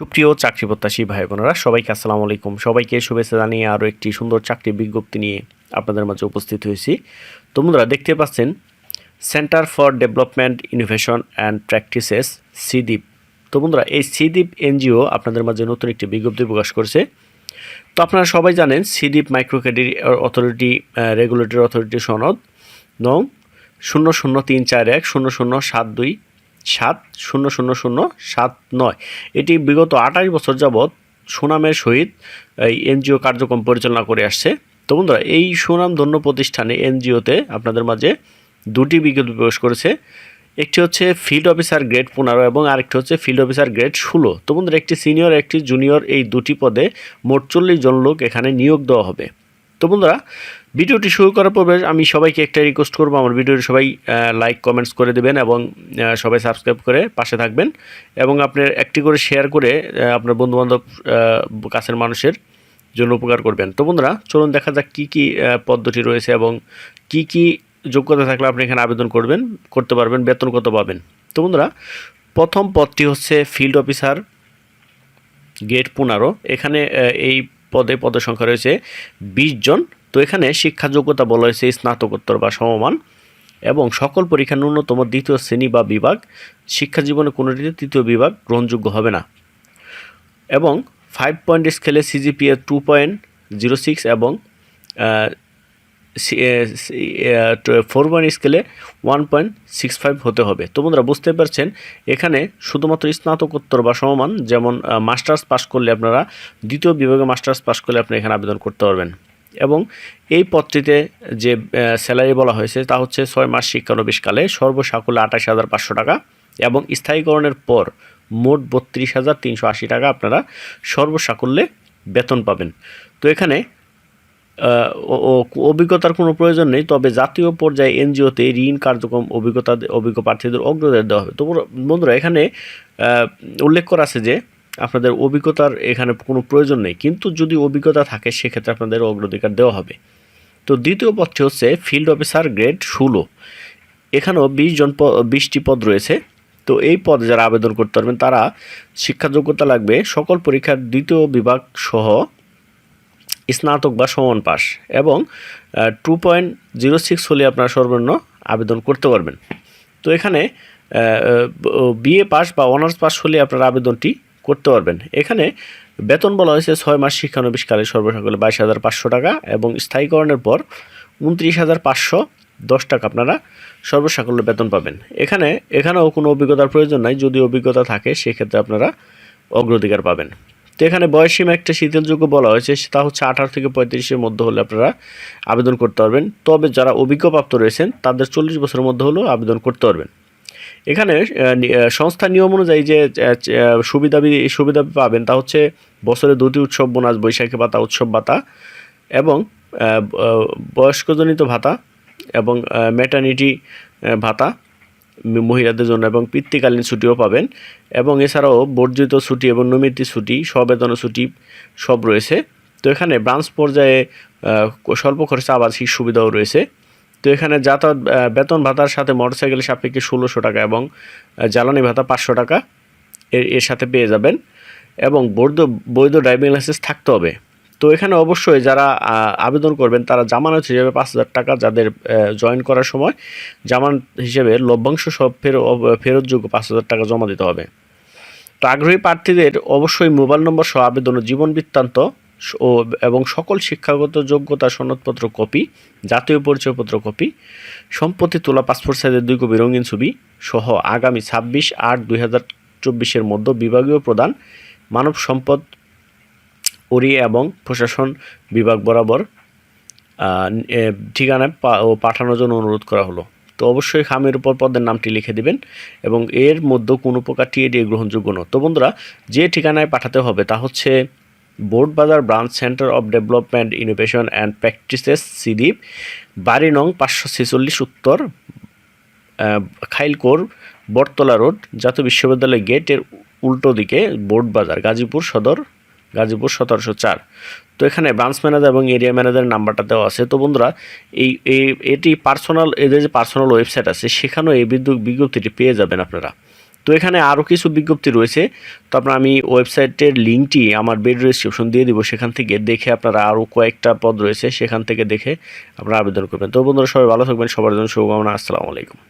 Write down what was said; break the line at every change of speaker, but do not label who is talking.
সুপ্রিয় চাকরি প্রত্যাশী ভাই বোনেরা সবাইকে আসসালামু আলাইকুম। সবাইকে শুভেচ্ছা জানিয়ে আরও একটি সুন্দর চাকরি বিজ্ঞপ্তি নিয়ে আপনাদের মাঝে উপস্থিত হয়েছি। তো বন্ধুরা, দেখতে পাচ্ছেন centre for development innovation and practices CDIP তো বন্ধুরা, এই সিদ্বীপ এনজিও আপনাদের মাঝে নতুন একটি বিজ্ঞপ্তি প্রকাশ করছে। তো আপনারা সবাই জানেন CDIP micro credit authority regulatory authority সনদ নং শূন্য শূন্য তিন চার এক শূন্য শূন্য সাত দুই সাত, শূন্য শূন্য শূন্য, সাত, নয়। এটি বিগত আঠাশ বছর যাবৎ সুনামের সহিত এই এনজিও কার্যক্রম পরিচালনা করে আসছে। তো বন্ধুরা, এই সুনামধন্য প্রতিষ্ঠানে এনজিওতে আপনাদের মাঝে দুটি বিজ্ঞপ্তি প্রবেশ করেছে। একটি হচ্ছে ফিল্ড অফিসার গ্রেড পনেরো এবং আরেকটি হচ্ছে ফিল্ড অফিসার গ্রেড ষোলো। তো বন্ধুরা, একটি সিনিয়র, একটি জুনিয়র এই দুটি পদে মোট চল্লিশ জন লোক এখানে নিয়োগ দেওয়া হবে। তো বন্ধুরা, ভিডিওটি শুরু করার পূর্বে আমি সবাইকে একটা রিকোয়েস্ট করব, আমার ভিডিওটি সবাই লাইক কমেন্টস করে দেবেন এবং সবাই সাবস্ক্রাইব করে পাশে থাকবেন এবং আপনার একটি করে শেয়ার করে আপনার বন্ধুবান্ধব কাছের মানুষের জন্য উপকার করবেন। তো বন্ধুরা, চলুন দেখা যাক কী কী পদ্ধতি রয়েছে এবং কি কি যোগ্যতা থাকলে আপনি এখানে আবেদন করবেন, করতে পারবেন, বেতন কত পাবেন। তো বন্ধুরা, প্রথম পদটি হচ্ছে ফিল্ড অফিসার গেট পনেরো। এখানে এই পদে পদের সংখ্যা রয়েছে বিশ জন। তো এখানে শিক্ষা যোগ্যতা বলা হয়েছে স্নাতকোত্তর বা সমমান এবং সকল পরীক্ষা ন্যূনতম দ্বিতীয় শ্রেণি বা বিভাগ, শিক্ষা জীবনে কোনোটিতে তৃতীয় বিভাগ গ্রহণযোগ্য হবে না। এবং ফাইভ পয়েন্ট স্কেলে CGPA two point zero six এবং ফোর পয়েন্ট স্কেলে ওয়ান পয়েন্ট সিক্স ফাইভ হতে হবে। তো বন্ধুরা বুঝতে পারছেন, এখানে শুধুমাত্র স্নাতকোত্তর বা সমমান যেমন মাস্টার্স পাস করলে আপনারা দ্বিতীয় বিভাগে মাস্টার্স পাস করলে আপনি এখানে আবেদন করতে পারবেন। এবং এই পদটিতে যে স্যালারি বলা হয়েছে, তা হচ্ছে ছয় মাস শিক্ষানবিশকালে সর্বসাকুল্যে আঠাশ হাজার পাঁচশো টাকা এবং স্থায়ীকরণের পর মোট বত্রিশ হাজার তিনশো আশি টাকা আপনারা সর্বসাকুল্যে বেতন পাবেন। তো এখানে অভিজ্ঞতার কোনো প্রয়োজন নেই, তবে জাতীয় পর্যায়ে এনজিওতে ঋণ কার্যক্রম অভিজ্ঞতা অভিজ্ঞ প্রার্থীদের অগ্রদের দেওয়া হবে। তো বন্ধুরা- এখানে উল্লেখ করা আছে যে, আপনাদের অভিজ্ঞতার এখানে কোনো প্রয়োজন নেই, কিন্তু যদি অভিজ্ঞতা থাকে, সেক্ষেত্রে আপনাদের অগ্রাধিকার দেওয়া হবে। তো দ্বিতীয় পদটি হচ্ছে ফিল্ড অফিসার গ্রেড ষোলো। এখানেও বিশ জন বিশটি পদ রয়েছে। তো এই পদে যারা আবেদন করতে পারবেন, তারা শিক্ষা যোগ্যতা লাগবে, সকল পরীক্ষার দ্বিতীয় বিভাগ সহ স্নাতক বা সমান পাস এবং টু পয়েন্ট জিরো সিক্স হলে আপনারা সর্বনিম্ন আবেদন করতে পারবেন। তো এখানে বিএ পাস বা অনার্স পাস হলে আপনারা আবেদনটি করতে পারবেন। এখানে বেতন বলা হয়েছে ছয় মাস শিক্ষানবিশকালে সর্বসকলে বাইশ হাজার পাঁচশো টাকা এবং স্থায়ীকরণের পর উনত্রিশ হাজার পাঁচশো দশ টাকা আপনারা সর্বসাকল্য বেতন পাবেন। এখানে, এখানেও কোনো অভিজ্ঞতার প্রয়োজন নাই। যদি অভিজ্ঞতা থাকে, সেক্ষেত্রে আপনারা অগ্রাধিকার পাবেন। তো এখানে বয়সীমা একটা শীতলযোগ্য বলা হয়েছে, তা হচ্ছে আঠারো থেকে পঁয়ত্রিশের মধ্যে হলে আপনারা আবেদন করতে পারবেন। তবে যারা অভিজ্ঞপ্রাপ্ত রয়েছেন, তাদের চল্লিশ বছরের মধ্যে হলেও আবেদন করতে পারবেন। এখানে সংস্থার নিয়ম অনুযায়ী যে সুবিধা সুবিধা পাবেন তা হচ্ছে বছরে দুটি উৎসব, বোনাস, বৈশাখী ভাতা, উৎসব ভাতা এবং বয়স্কজনিত ভাতা এবং ম্যাটার্নিটি ভাতা। মহিলাদের জন্য এবং পিতৃকালীন ছুটিও পাবেন। এবং এছাড়াও বর্জিত ছুটি এবং নিয়মিত ছুটি সবেতন ছুটি সব রয়েছে। তো এখানে ব্রাঞ্চ পর্যায়ে স্বল্প খরচে আবাসিক সুবিধাও রয়েছে। তো এখানে যাতায়াত বেতন ভাতার সাথে মোটরসাইকেলের সাপেক্ষে ষোলোশো টাকা এবং জ্বালানি ভাতা পাঁচশো টাকা এর সাথে পেয়ে যাবেন। এবং বৈধ বৈধ ড্রাইভিং লাইসেন্স থাকতে হবে। তো এখানে অবশ্যই যারা আবেদন করবেন, তারা জামানত হিসেবে পাঁচ হাজার টাকা যাদের জয়েন করার সময়, জামানত হিসেবে লভ্যাংশ সব ফেরত ফেরতযোগ্য পাঁচ হাজার টাকা জমা দিতে হবে। তো আগ্রহী প্রার্থীদের অবশ্যই মোবাইল নম্বর সহ আবেদন ও জীবন বৃত্তান্ত ও, এবং সকল শিক্ষাগত যোগ্যতা সনদপত্র কপি, জাতীয় পরিচয়পত্র কপি, সম্পত্তি তোলা পাসপোর্ট সাইজের দুই কপি রঙিন ছবি সহ আগামী ছাব্বিশ আট দুই হাজার চব্বিশের মধ্যে বিভাগীয় প্রদান, মানব সম্পদ ওরি এবং প্রশাসন বিভাগ বরাবর ঠিকানায় পাঠানোর জন্য অনুরোধ করা হলো। তো অবশ্যই খামের উপর পদের নামটি লিখে দিবেন এবং এর মধ্যে কোনো প্রকার টিএডি গ্রহণযোগ্য নয়। তো বন্ধুরা, যে ঠিকানায় পাঠাতে হবে তা হচ্ছে Board Bazar branch centre of development, innovation and practices CDIP বাড়ি নং পাঁচশো ছেচল্লিশ উত্তর খাইলকোর, বটতলা রোড, জাতীয় বিশ্ববিদ্যালয় গেটের উল্টো দিকে বোর্ড বাজার গাজীপুর সদর গাজীপুর সতেরোশো চার। তো এখানে ব্রাঞ্চ ম্যানেজার এবং এরিয়া ম্যানেজারের নাম্বারটা দেওয়া আছে। তো বন্ধুরা, এই এটি পার্সোনাল এদের যে পার্সোনাল ওয়েবসাইট আছে, সেখানেও এই বিদ্যুৎ বিজ্ঞপ্তিটি পেয়ে যাবেন আপনারা। তো এখানে আরও কিছু বিজ্ঞপ্তি রয়েছে। তো আপনার আমি ওয়েবসাইটের লিঙ্কটি আমার বেড ডিসক্রিপশন দিয়ে দিব, সেখান থেকে দেখে আপনারা আরও কয়েকটা পদ রয়েছে, সেখান থেকে দেখে আপনারা আবেদন করবেন। তো বন্ধুরা, সবাই ভালো থাকবেন, সবার জন্য শুভকামনা, আসসালামু আলাইকুম।